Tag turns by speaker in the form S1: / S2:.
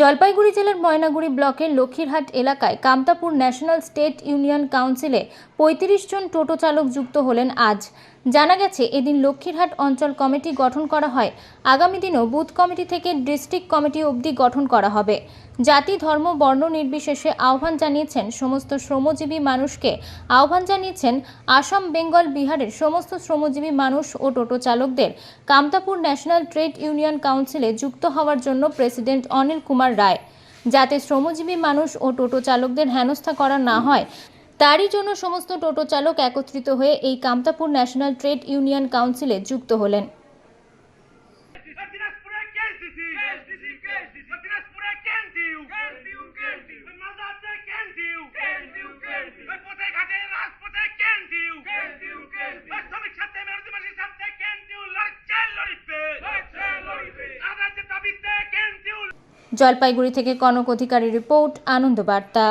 S1: জলপাইগুড়ি জেলার ময়নাগুড়ি ব্লকের লক্ষ্মীরহাট এলাকায় কামতাপুর ন্যাশনাল স্টেট ইউনিয়ন কাউন্সিলে পঁয়ত্রিশ জন টোটো চালক যুক্ত হলেন আজ। জানা গেছে, এদিন লক্ষ্মীরহাট অঞ্চল কমিটি গঠন করা হয়। আগামী দিনেও বুথ কমিটি থেকে ডিস্ট্রিক্ট কমিটি অবধি গঠন করা হবে। জাতি, ধর্ম, বর্ণ নির্বিশেষে আহ্বান জানিয়েছেন সমস্ত শ্রমজীবী মানুষকে। আহ্বান জানিয়েছেন, আসাম, বেঙ্গল, বিহারের সমস্ত শ্রমজীবী মানুষ ও টোটো চালকদের। কামতাপুর ন্যাশনাল ট্রেড ইউনিয়ন কাউন্সিলে যুক্ত হওয়ার জন্য প্রেসিডেন্ট অনিল কুমার রায়। যাতে শ্রমজীবী মানুষ ও টোটো চালকদের হেনস্থা করা না হয় তারই জন্য সমস্ত টোটো চালক একত্রিত হয়ে এই কামতাপুর ন্যাশনাল ট্রেড ইউনিয়ন কাউন্সিলে যুক্ত হলেন। জলপাইগুড়ি থেকে কনক অধিকারী রিপোর্ট, আনন্দ বার্তা।